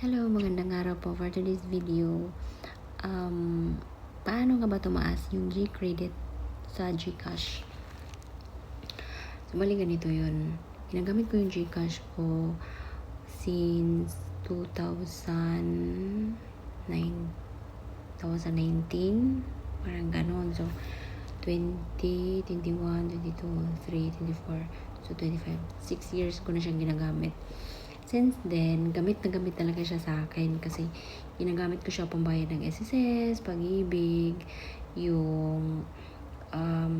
Hello, magandang araw po for today's video. Um, paano nga ba tumaas yung G-credit sa Gcash? So, bali ganito yun. Ginagamit ko yung Gcash ko since 2009 2019 parang ganon so 20, 21, 22, 3, 24 so 25 6 years ko na siyang ginagamit since then gamit na gamit talaga siya sa akin kasi ginagamit ko siya pambayad ng SSS, pag-ibig yung um,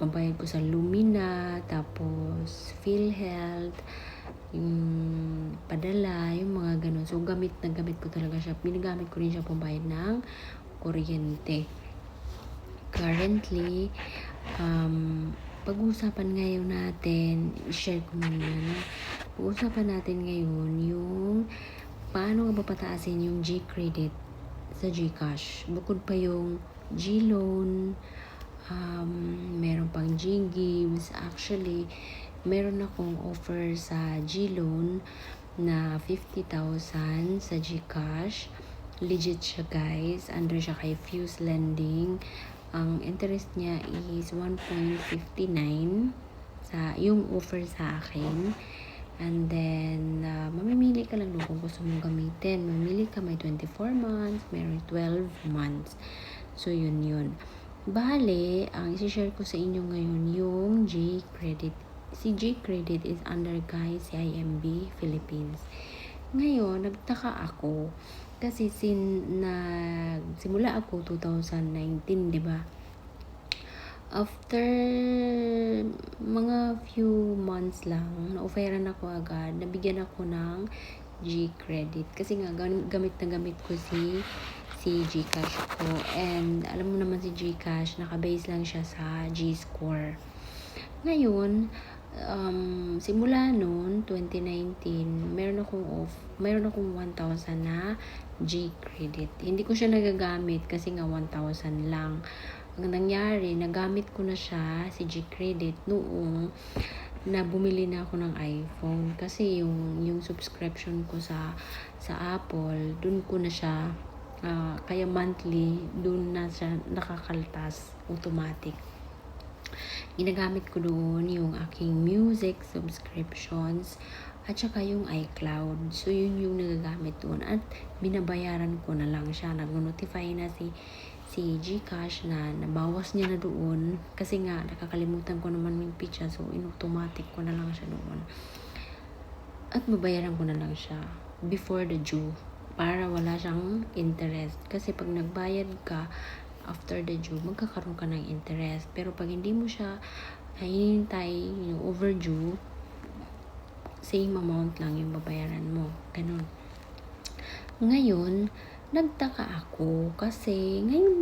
pambayad ko sa Lumina tapos PhilHealth yung padala, yung mga ganun. So, gamit na gamit ko talaga siya. Binagamit ko rin siya pambayad ng kuryente. Currently, um, pag-uusapan ngayon natin, share ko muna? Pag-uusapan natin ngayon yung paano nga ba pataasin yung G-credit sa Gcash. Bukod pa yung G-loan, um, meron pang G-gives. Actually, meron akong offer sa G-loan na 50,000 sa Gcash. Legit siya guys. Under siya kay Fuse Lending. Ang interest niya is 1.59 sa yung offer sa akin. And then, uh, mamimili ka lang doon kung gusto mong gamitin. Mamili ka may 24 months, may 12 months. So, yun yun. Bale, ang isi-share ko sa inyo ngayon yung G-Credit si G Credit is under Guy CIMB Philippines. Ngayon, nagtaka ako kasi sin nag simula ako 2019, 'di ba? After mga few months lang, na-offeran ako agad, nabigyan ako ng G credit kasi nga gamit na gamit ko si si GCash ko and alam mo naman si GCash nakabase lang siya sa G-score. Ngayon, um, simula noon, 2019, meron akong off, meron akong 1,000 na G credit. Hindi ko siya nagagamit kasi nga 1,000 lang. Ang nangyari, nagamit ko na siya, si G credit, noong na bumili na ako ng iPhone kasi yung yung subscription ko sa sa Apple dun ko na siya uh, kaya monthly dun na siya nakakaltas automatic ginagamit ko doon yung aking music subscriptions at saka yung iCloud. So, yun yung nagagamit doon. At binabayaran ko na lang siya. Nag-notify na si si Gcash na nabawas niya na doon kasi nga nakakalimutan ko naman yung pizza so in-automatic ko na lang siya doon at babayaran ko na lang siya before the due para wala siyang interest kasi pag nagbayad ka after the due, magkakaroon ka ng interest. Pero pag hindi mo siya hinihintay yung overdue, same amount lang yung babayaran mo. Ganun. Ngayon, nagtaka ako kasi ngayon,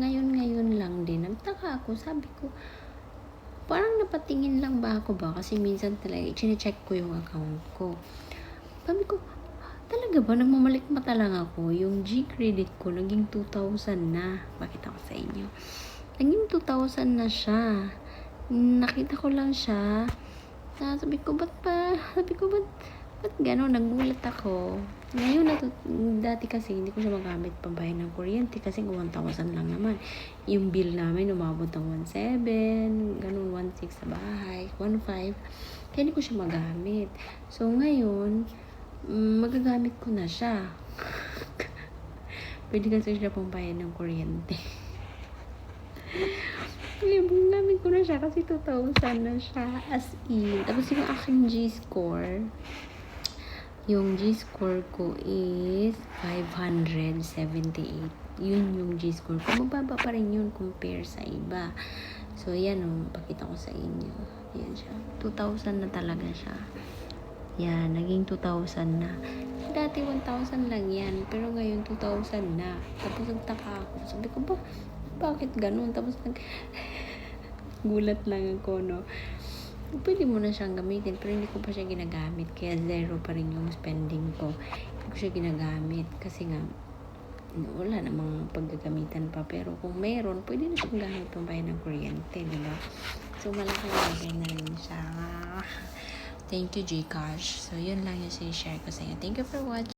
ngayon, ngayon lang din, nagtaka ako. Sabi ko, parang napatingin lang ba ako ba? Kasi minsan talaga, i-check ko yung account ko. Sabi ko, Talaga ba? Nagmamalik mata lang ako. Yung G-credit ko, naging 2,000 na. Bakit ako sa inyo? Naging 2,000 na siya. Nakita ko lang siya. Sabi ko, ba't pa? Sabi ko, ba't, ba't gano'n? Nagulat ako. Ngayon, na dati kasi hindi ko siya magamit pambayad ng kuryente kasi 1,000 lang naman. Yung bill namin umabot ng 1,700, ganun 1,600 sa bahay, 1,500. Kaya hindi ko siya magamit. So, ngayon, Mm, magagamit ko na siya. Pwede kasi siya pong bayad ng kuryente. Gamit ko na siya kasi 2,000 na siya as in. Tapos yung aking G-score, yung G-score ko is 578. Yun yung G-score ko. Mababa pa rin yun compare sa iba. So, yan o. Oh, pakita ko sa inyo. Yan siya. 2,000 na talaga siya. Yan, naging 2,000 na. Dati 1,000 lang yan, pero ngayon 2,000 na. Tapos nagtaka ako. Sabi ko ba, bakit ganun? Tapos nag... gulat lang ako, no? Pwede mo na siyang gamitin, pero hindi ko pa siya ginagamit. Kaya zero pa rin yung spending ko. Hindi ko siya ginagamit kasi nga, wala namang paggagamitan pa. Pero kung meron, pwede na siyang gamit pang bayan ng kuryente, di ba? So, malaki bagay na rin siya. Thank you, Gcash. So, yun lang yung share ko sa inyo. Thank you for watching.